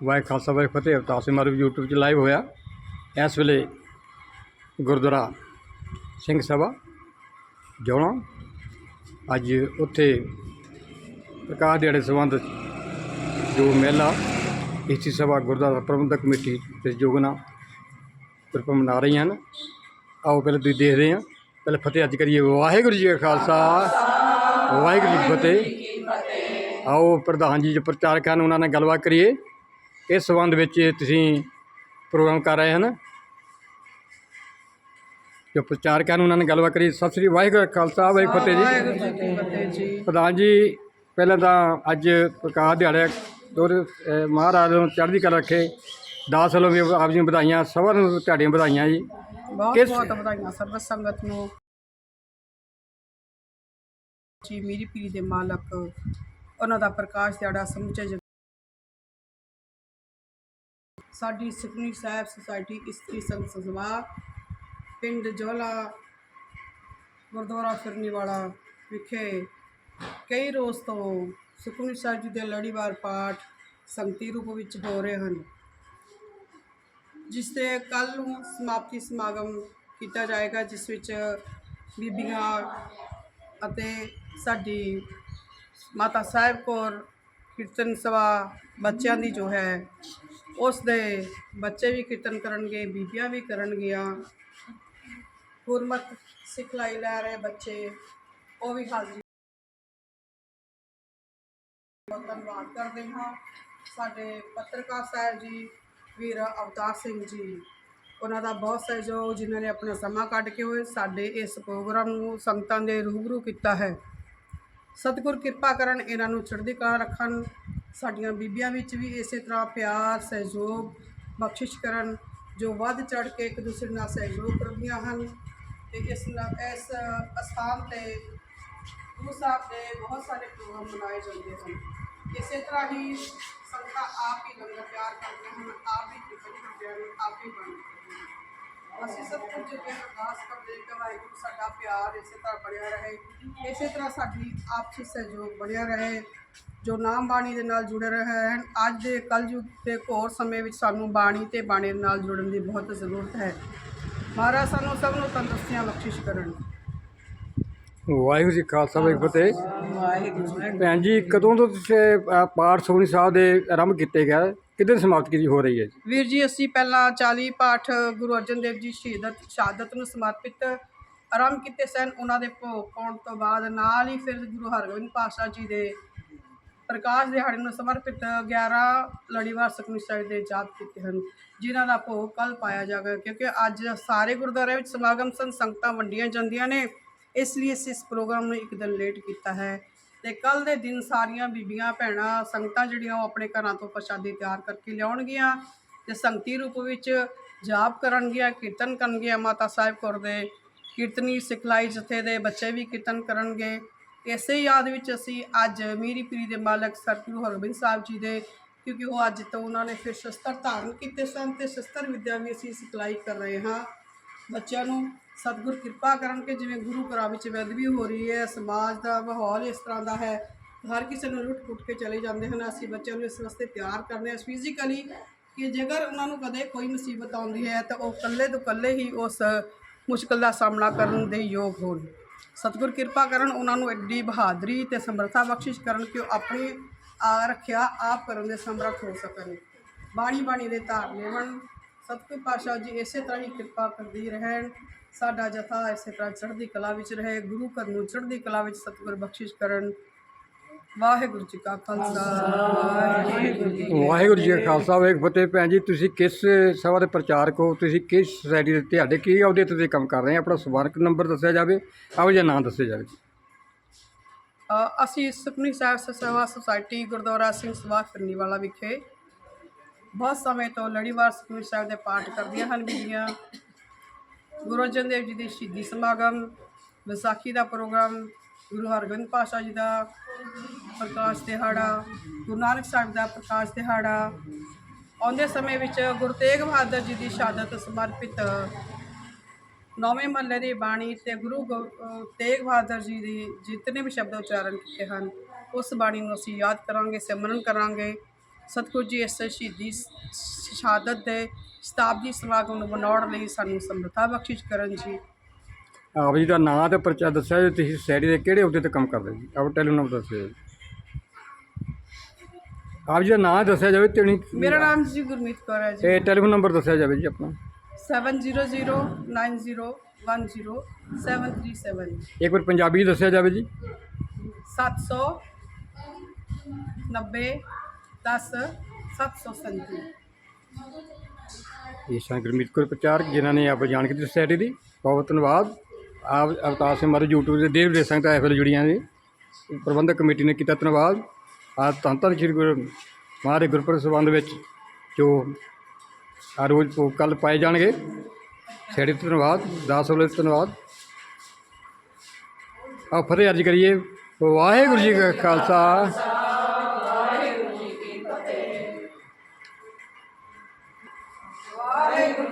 ਵਾਹਿ ਖਾਲਸਾ ਵਾਹਿ ਫਤਿਹ। ਅਵਤਾਰ ਸਿੰਘ ਮਾਰੂ YouTube 'ਚ live ਹੋਇਆ। ਇਸ ਵੇਲੇ ਗੁਰਦੁਆਰਾ ਸਿੰਘ ਸਭਾ ਜੋਣਾ ਅੱਜ ਉੱਥੇ ਪ੍ਰਕਾਸ਼ ਦਿਹਾੜੇ ਸੰਬੰਧ ਜੋ ਮੇਲਾ ਏਸੀ ਸਭਾ ਗੁਰਦੁਆਰਾ ਪ੍ਰਬੰਧਕ ਕਮੇਟੀ ਦੇ ਯੋਗ ਨਾਲ ਕਿਰਪਾ ਮਨਾ ਰਹੀਆਂ ਹਨ। ਆਓ ਪਹਿਲੇ ਤੁਸੀਂ ਦੇਖ ਰਹੇ ਹਾਂ। ਪਹਿਲੇ ਫਤਿਹ ਅੱਜ ਕਰੀਏ। ਵਾਹਿਗੁਰੂ ਜੀ ਕਾ ਖਾਲਸਾ, ਵਾਹਿਗੁਰੂ ਜੀ ਕੀ ਫਤਿਹ। ਆਓ ਪ੍ਰਧਾਨ ਜੀ ਜੋ ਪ੍ਰਚਾਰਕ ਹਨ, ਉਹਨਾਂ ਨਾਲ ਗੱਲਬਾਤ ਕਰੀਏ। ਇਸ ਸੰਬੰਧ ਵਿੱਚ ਤੁਸੀਂ ਪ੍ਰੋਗਰਾਮ ਕਰ ਰਹੇ ਹਨ। ਜੋ ਪ੍ਰਚਾਰਕਾਂ ਨੂੰ ਉਹਨਾਂ ਨਾਲ ਗੱਲਬਾਤ ਕਰੀ। ਸਤਿ ਸ੍ਰੀ ਵਾਹਿਗੁਰੂ ਖਾਲਸਾ ਵਾਹਿਗੁਰੂ ਫਤਿਹ ਜੀ। ਪ੍ਰਧਾਨ ਜੀ ਪਹਿਲਾਂ ਤਾਂ ਅੱਜ ਪ੍ਰਕਾਸ਼ ਦਿਹਾੜਾ ਦੋਰੇ ਮਹਾਰਾਜ ਨੂੰ ਚੜ੍ਹਦੀ ਕਲਾ ਰੱਖੇ। ਦਾਸ ਵੱਲੋਂ ਵੀ ਆਪ ਜੀ ਨੂੰ ਵਧਾਈਆਂ ਸਭਾ ਨੂੰ ਤੁਹਾਡੀਆਂ ਵਧਾਈਆਂ ਜੀ। ਬਹੁਤ ਬਹੁਤ ਵਧਾਈਆਂ ਸਰਬ ਸੰਗਤ ਨੂੰ। ਜੀ ਮੇਰੀ ਪੀਰੀ ਦੇ ਮਾਲਕ ਉਹਨਾਂ ਦਾ ਪ੍ਰਕਾਸ਼ ਦਿਹਾੜਾ ਸਮੁੱਚੇ ਸਾਡੀ ਸੁਖਨੀ ਸਾਹਿਬ ਸੁਸਾਇਟੀ ਇਸਤਰੀ ਸੰਘ ਸਭਾ ਪਿੰਡ ਜੋਲਾ, ਗੁਰਦੁਆਰਾ ਫਿਰਨੀ ਵਾਲਾ ਵਿਖੇ ਕਈ ਰੋਜ਼ ਤੋਂ ਸੁਖਨੀ ਸਾਹਿਬ ਜੀ ਦੇ ਲੜੀਵਾਰ ਪਾਠ ਸੰਗਤੀ ਰੂਪ ਵਿੱਚ ਹੋ ਰਹੇ ਹਨ। ਜਿਸ 'ਤੇ ਕੱਲ ਨੂੰ ਸਮਾਪਤੀ ਸਮਾਗਮ ਕੀਤਾ ਜਾਏਗਾ, ਜਿਸ ਵਿੱਚ ਬੀਬੀਆਂ ਅਤੇ ਸਾਡੀ ਮਾਤਾ ਸਾਹਿਬ ਕੌਰ ਕੀਰਤਨ ਸਭਾ ਬੱਚਿਆਂ ਦੀ ਜੋ ਹੈ ਉਸ ਦੇ ਬੱਚੇ ਵੀ ਕੀਰਤਨ ਕਰਨਗੇ, ਬੀਬੀਆਂ ਵੀ ਕਰਨਗੀਆਂ। ਗੁਰਮਤ ਸਿਖਲਾਈ ਲੈ ਰਹੇ ਬੱਚੇ, ਉਹ ਵੀ ਹਾਜ਼ਰੀ ਬਹੁਤ ਧੰਨਵਾਦ ਕਰਦੇ ਹਾਂ। ਸਾਡੇ ਪੱਤਰਕਾਰ ਸਾਹਿਬ ਜੀ, ਵੀਰ ਅਵਤਾਰ ਸਿੰਘ ਜੀ, ਉਹਨਾਂ ਦਾ ਬਹੁਤ ਸਹਿਯੋਗ, ਜਿਨ੍ਹਾਂ ਨੇ ਆਪਣਾ ਸਮਾਂ ਕੱਢ ਕੇ ਹੋਏ ਸਾਡੇ ਇਸ ਪ੍ਰੋਗਰਾਮ ਨੂੰ ਸੰਗਤਾਂ ਦੇ ਰੂਬਰੂ ਕੀਤਾ ਹੈ। ਸਤਿਗੁਰ ਕਿਰਪਾ ਕਰਨ ਇਹਨਾਂ ਨੂੰ ਚੜ੍ਹਦੀ ਕਲਾ ਰੱਖਣ ਸਾਡੀਆਂ ਬੀਬੀਆਂ ਵਿੱਚ ਵੀ ਇਸੇ ਤਰ੍ਹਾਂ ਪਿਆਰ, ਸਹਿਯੋਗ, ਬਖਸ਼ਿਸ਼ ਕਰਨ ਜੋ ਵੱਧ ਚੜ ਕੇ ਇੱਕ ਦੂਸਰੇ ਨਾਲ ਸਹਿਯੋਗ ਕਰਦੀਆਂ ਹਨ ਤੇ ਇਸ ਨਾਲ ਇਸ ਅਸਥਾਨ ਤੇ ਗੁਰੂ ਸਾਹਿਬ ਦੇ ਬਹੁਤ ਸਾਰੇ ਪ੍ਰੋਗਰਾਮ ਮਨਾਏ ਜਾਂਦੇ ਹਨ। ਇਸੇ ਤਰ੍ਹਾਂ ਹੀ ਸੰਗਤਾਂ ਆਪ ਹੀ ਲੰਗਰ ਤਿਆਰ ਕਰਦੀਆਂ ਹਨ, ਆਪ ਹੀ ਕੀਰਤਨ ਕਰਦੇ ਹਨ, ਆਪ ਹੀ ਬਣਦੇ ਅਸੀਂ ਸਭ ਕੁਝ ਅੱਗੇ ਅਰਦਾਸ ਕਰਦੇ ਹਾਂ ਕਿ ਵਾਹਿਗੁਰੂ ਸਾਡਾ ਪਿਆਰ ਇਸੇ ਤਰ੍ਹਾਂ ਬਣਿਆ ਰਹੇ। ਇਸੇ ਤਰ੍ਹਾਂ ਸਾਡੀ ਆਪਸੀ ਸਹਿਯੋਗ ਬਣਿਆ ਰਹੇ ਜੋ ਨਾਮ ਬਾਣੀ ਦੇ ਨਾਲ ਜੁੜੇ ਰਹੇ ਹਨ ਅੱਜ ਦੇ ਕਲਯੁਗ ਦੇ ਘੋਰ ਸਮੇਂ ਵਿੱਚ ਸਾਨੂੰ ਬਾਣੀ ਤੇ ਬਾਣੀ ਨਾਲ ਜੁੜਨ ਦੀ ਬਹੁਤ ਜ਼ਰੂਰਤ ਹੈ। ਮਹਾਰਾਜ ਸਾਨੂੰ ਸਭ ਨੂੰ ਤੰਦਰੁਸਤੀਆਂ ਬਖਸ਼ਿਸ਼ ਕਰਨ। ਵਾਹਿਗੁਰੂ ਜੀ ਕਾ ਖਾਲਸਾ ਵਾਹਿਗੁਰੂ ਜੀ ਕੀ ਫਤਿਹ। ਵਾਹਿਗੁਰੂ ਭੈਣ ਜੀ ਕਦੋਂ ਤੋਂ ਤੁਸੀਂ ਪਾਠ ਸੁਖਮਨੀ ਸਾਹਿਬ ਦੇ ਆਰੰਭ ਕੀਤੇ ਗਏ? ਕਿਦੋਂ ਸਮਾਪਤ ਕੀਤੀ ਹੋ ਰਹੀ ਹੈ ਜੀ? ਵੀਰ ਜੀ, ਅਸੀਂ ਪਹਿਲਾਂ 40 ਪਾਠ ਗੁਰੂ ਅਰਜਨ ਦੇਵ ਜੀ ਸ਼ਹੀਦਤ ਸ਼ਹਾਦਤ ਨੂੰ ਸਮਰਪਿਤ ਆਰੰਭ ਕੀਤੇ ਸਨ। ਉਹਨਾਂ ਦੇ ਭੋਗ ਪਾਉਣ ਤੋਂ ਬਾਅਦ ਨਾਲ ਹੀ ਫਿਰ ਗੁਰੂ ਹਰਗੋਬਿੰਦ ਪਾਤਸ਼ਾਹ ਜੀ ਦੇ ਪ੍ਰਕਾਸ਼ ਦਿਹਾੜੇ ਨੂੰ ਸਮਰਪਿਤ 11 ਲੜੀਵਾਰ ਸੁਖਮਨੀ ਸਾਹਿਬ ਦੇ ਜਾਪ ਕੀਤੇ ਹਨ, ਜਿਨ੍ਹਾਂ ਦਾ ਭੋਗ ਕੱਲ ਪਾਇਆ ਜਾਵੇਗਾ। ਕਿਉਂਕਿ ਅੱਜ ਸਾਰੇ ਗੁਰਦੁਆਰੇ ਵਿੱਚ ਸਮਾਗਮ ਸਨ, ਸੰਗਤਾਂ ਵੰਡੀਆਂ ਜਾਂਦੀਆਂ ਨੇ, ਇਸ ਲਈ ਅਸੀਂ ਇਸ ਪ੍ਰੋਗਰਾਮ ਨੂੰ ਇੱਕ ਦਿਨ ਲੇਟ ਕੀਤਾ ਹੈ। ਤੇ ਕੱਲ ਦੇ ਦਿਨ ਸਾਰੀਆਂ ਬੀਬੀਆਂ, ਭੈਣਾਂ, ਸੰਗਤਾਂ ਜਿਹੜੀਆਂ ਉਹ ਆਪਣੇ ਘਰਾਂ ਤੋਂ ਪ੍ਰਸ਼ਾਦੀ ਤਿਆਰ ਕਰਕੇ ਲਿਆਉਣਗੀਆਂ ਤੇ ਸੰਗਤੀ ਰੂਪ ਵਿੱਚ ਜਾਪ ਕਰਨਗੀਆਂ, ਕੀਰਤਨ ਕਰਨਗੀਆਂ ਮਾਤਾ ਸਾਹਿਬ ਕੌਰ ਦੇ। ਕੀਰਤਨੀ ਸਿਖਲਾਈ ਜਥੇ ਦੇ ਬੱਚੇ ਵੀ ਕੀਰਤਨ ਕਰਨਗੇ। ਇਸੇ ਯਾਦ ਵਿੱਚ ਅਸੀਂ ਅੱਜ ਮੀਰੀ ਪੀਰੀ ਦੇ ਮਾਲਕ ਸਤਿਗੁਰੂ ਹਰਗੋਬਿੰਦ ਸਾਹਿਬ ਜੀ ਦੇ, ਕਿਉਂਕਿ ਉਹ ਅੱਜ ਤੋਂ ਉਹਨਾਂ ਨੇ ਫਿਰ ਸ਼ਸਤਰ ਧਾਰਨ ਕੀਤੇ ਸਨ ਤੇ ਸ਼ਸਤਰ ਵਿੱਦਿਆ ਵੀ ਅਸੀਂ ਸਿਖਲਾਈ ਕਰ ਰਹੇ ਹਾਂ ਬੱਚਿਆਂ ਨੂੰ। ਸਤਿਗੁਰ ਕਿਰਪਾ ਕਰਨ ਕਿ ਜਿਵੇਂ ਗੁਰੂ ਘਰਾਂ ਵਿੱਚ ਬੇਅਦਬੀ ਹੋ ਰਹੀ ਹੈ, ਸਮਾਜ ਦਾ ਮਾਹੌਲ ਇਸ ਤਰ੍ਹਾਂ ਦਾ ਹੈ। ਹਰ ਕਿਸੇ ਨੂੰ ਲੁੱਟ ਪੁੱਟ ਕੇ ਚਲੇ ਜਾਂਦੇ ਹਨ। ਅਸੀਂ ਬੱਚਿਆਂ ਨੂੰ ਇਸ ਵਾਸਤੇ ਤਿਆਰ ਕਰਦੇ ਹਾਂ। ਫਿਜ਼ੀਕਲੀ ਕਿ ਜੇਕਰ ਉਹਨਾਂ ਨੂੰ ਕਦੇ ਕੋਈ ਮੁਸੀਬਤ ਆਉਂਦੀ ਹੈ, ਤਾਂ ਉਹ ਇਕੱਲੇ ਤੋਂ ਇਕੱਲੇ ਹੀ ਉਸ ਮੁਸ਼ਕਲ ਦਾ ਸਾਹਮਣਾ ਕਰਨ ਦੇ ਯੋਗ ਹੋਣ। ਸਤਿਗੁਰ ਕਿਰਪਾ ਕਰਨ, ਉਹਨਾਂ ਨੂੰ ਐਡੀ ਬਹਾਦਰੀ ਤੇ ਸਮਰੱਥਾ ਬਖਸ਼ਿਸ਼ ਕਰਨ ਕਿ ਉਹ ਆਪਣੀ ਆ ਰੱਖਿਆ ਆਪ ਕਰਨ ਦੇ ਸਮਰੱਥ ਹੋ ਸਕਣ। ਬਾਣੀ ਬਾਣੀ ਦੇ ਧਾਰ ਲੈਵਣ। ਸਤਿਗੁਰ ਪਾਤਸ਼ਾਹ ਜੀ ਇਸੇ ਤਰ੍ਹਾਂ ਹੀ ਕਿਰਪਾ ਕਰਦੀ ਰਹਿਣ। ਸਾਡਾ ਜਥਾ ਇਸੇ ਤਰ੍ਹਾਂ ਚੜ੍ਹਦੀ ਕਲਾ ਵਿੱਚ ਰਹੇ ਗੁਰੂ ਘਰ ਨੂੰ ਚੜ੍ਹਦੀ ਕਲਾ ਵਿੱਚ ਸਤਿਗੁਰ ਬਖਸ਼ਿਸ਼ ਕਰਨ। ਵਾਹਿਗੁਰੂ ਜੀ ਕਾ ਖਾਲਸਾ ਵਾਹਿਗੁਰੂ ਜੀ ਕੀ ਫਤਿਹ। ਵਾਹਿਗੁਰੂ ਜੀ ਕਾ ਖਾਲਸਾ ਵਾਹਿਗੁਰੂ ਫਤਿਹ। ਭੈਣ ਜੀ ਤੁਸੀਂ ਕਿਸ ਸਭਾ ਦੇ ਪ੍ਰਚਾਰਕ ਹੋ? ਤੁਸੀਂ ਕਿਸ ਸੁਸਾਇਟੀ ਦੇ ਤੁਹਾਡੇ ਕੀ ਅਹੁਦੇ ਤੇ ਤੁਸੀਂ ਕੰਮ ਕਰ ਰਹੇ ਆਪਣਾ ਸਵਾਰਕ ਨੰਬਰ ਦੱਸਿਆ ਜਾਵੇ ਆਓ ਜਾਂ ਨਾਮ ਦੱਸਿਆ ਜਾਵੇ? ਅ, ਅਸੀਂ ਸੁਖਮਨੀ ਸਾਹਿਬ ਸੇਵਾ ਸੁਸਾਇਟੀ ਗੁਰਦੁਆਰਾ ਸਿੰਘ ਸਭਾ ਫਿਰਨੀ ਵਾਲਾ ਵਿਖੇ ਬਹੁਤ ਸਮੇਂ ਤੋਂ ਲੜੀਵਾਰ ਸੁਖਮਨੀ ਸਾਹਿਬ ਦੇ ਪਾਠ ਕਰਦੀਆਂ ਹਨ ਬੀਬੀਆਂ। ਗੁਰੂ ਅਰਜਨ ਦੇਵ ਜੀ ਦੇ ਸ਼ਹੀਦੀ ਸਮਾਗਮ, ਵਿਸਾਖੀ ਦਾ ਪ੍ਰੋਗਰਾਮ, ਗੁਰੂ ਹਰਗੋਬਿੰਦ ਪਾਤਸ਼ਾਹ ਜੀ ਦਾ ਪ੍ਰਕਾਸ਼ ਦਿਹਾੜਾ, ਗੁਰੂ ਨਾਨਕ ਸਾਹਿਬ ਦਾ ਪ੍ਰਕਾਸ਼ ਦਿਹਾੜਾ। ਆਉਂਦੇ ਸਮੇਂ ਵਿੱਚ ਗੁਰੂ ਤੇਗ ਬਹਾਦਰ ਜੀ ਦੀ ਸ਼ਹਾਦਤ ਸਮਰਪਿਤ ਨੌਵੇਂ ਮਹੱਲੇ ਦੀ ਬਾਣੀ ਤੇ ਗੁਰੂ ਗੋ- ਤੇਗ ਬਹਾਦਰ ਜੀ ਦੀ ਜਿਤਨੇ ਵੀ ਸ਼ਬਦ ਉਚਾਰਨ ਕੀਤੇ ਹਨ, ਉਸ ਬਾਣੀ ਨੂੰ ਅਸੀਂ ਯਾਦ ਕਰਾਂਗੇ, ਸਿਮਰਨ ਕਰਾਂਗੇ। ਸਤਿਗੁਰੂ ਜੀ ਇਸ ਸ਼ਹੀਦੀ ਸ਼ਹਾਦਤ ਦੇ ਸ਼ਤਾਬਦੀ ਸਮਾਗਮ ਨੂੰ ਮਨਾਉਣ ਲਈ ਸਾਨੂੰ ਸਮਰੱਥਾ ਬਖਸ਼ਿਸ਼ ਕਰਨ ਜੀ। ਆਪ ਜੀ ਦਾ ਨਾਂ ਤੇ ਪਰਚਾ ਦੱਸਿਆ ਜੀ ਤੁਸੀਂ ਸੋਸਾਇਟੀ ਦੇ ਕਿਹੜੇ ਅਹੁਦੇ ਤੇ ਕੰਮ ਕਰਦੇ ਜੀ? ਆਪ ਟੈਲੀਫੋਨ ਨੰਬਰ ਦੱਸਿਓ ਜੀ। ਆਪ ਜੀ ਦਾ ਨਾਂ ਦੱਸਿਆ ਜਾਵੇ ਤੇ ਮੇਰਾ ਨਾਮ ਜੀ ਗੁਰਮੀਤ ਕੌਰ ਹੈ ਜੀ। ਤੇ ਟੈਲੀਫੋਨ ਨੰਬਰ ਦੱਸਿਆ ਜਾਵੇ ਜੀ ਆਪਣਾ। 7009010737 ਇੱਕ ਵਾਰ ਪੰਜਾਬੀ ਦੱਸਿਆ ਜਾਵੇ ਜੀ। 700 90 10 737 ਇਹ ਸਨ ਗੁਰਮੀਤ ਕੌਰ ਪ੍ਰਚਾਰਕ, ਜਿਨ੍ਹਾਂ ਨੇ ਆਪ ਜਾਣਕਾਰੀ ਦਿੱਤੀ ਸੋਸਾਇਟੀ ਦੀ। ਬਹੁਤ ਧੰਨਵਾਦ। ਆਪ ਅਵਤਾਰ ਸਿੰਘ ਮਾਰੇ, YouTube ਦੇ ਦੇਵ ਦੇ ਸੰਗਤਾਂ ਐਫਐਲ ਜੁੜੀਆਂ ਨੇ। ਪ੍ਰਬੰਧਕ ਕਮੇਟੀ ਨੇ ਕੀਤਾ ਧੰਨਵਾਦ। ਆਪ ਧੰਨ ਧੰਨ ਸ਼੍ਰੀ ਗੁਰੂ ਮਹਾਰਾਜ ਗੁਰਪੁਰਬ ਸੰਬੰਧ ਵਿੱਚ ਜੋ ਆ ਰੋਜ਼ ਕੱਲ ਪਾਏ ਜਾਣਗੇ। ਸੋਸਾਇਟੀ ਧੰਨਵਾਦ। ਦਾਸ ਵਾਲੇ ਧੰਨਵਾਦ। ਆ ਫਤਿਹ ਅਰਜ ਕਰੀਏ। ਵਾਹਿਗੁਰੂ ਜੀ ਕਾ ਖਾਲਸਾ।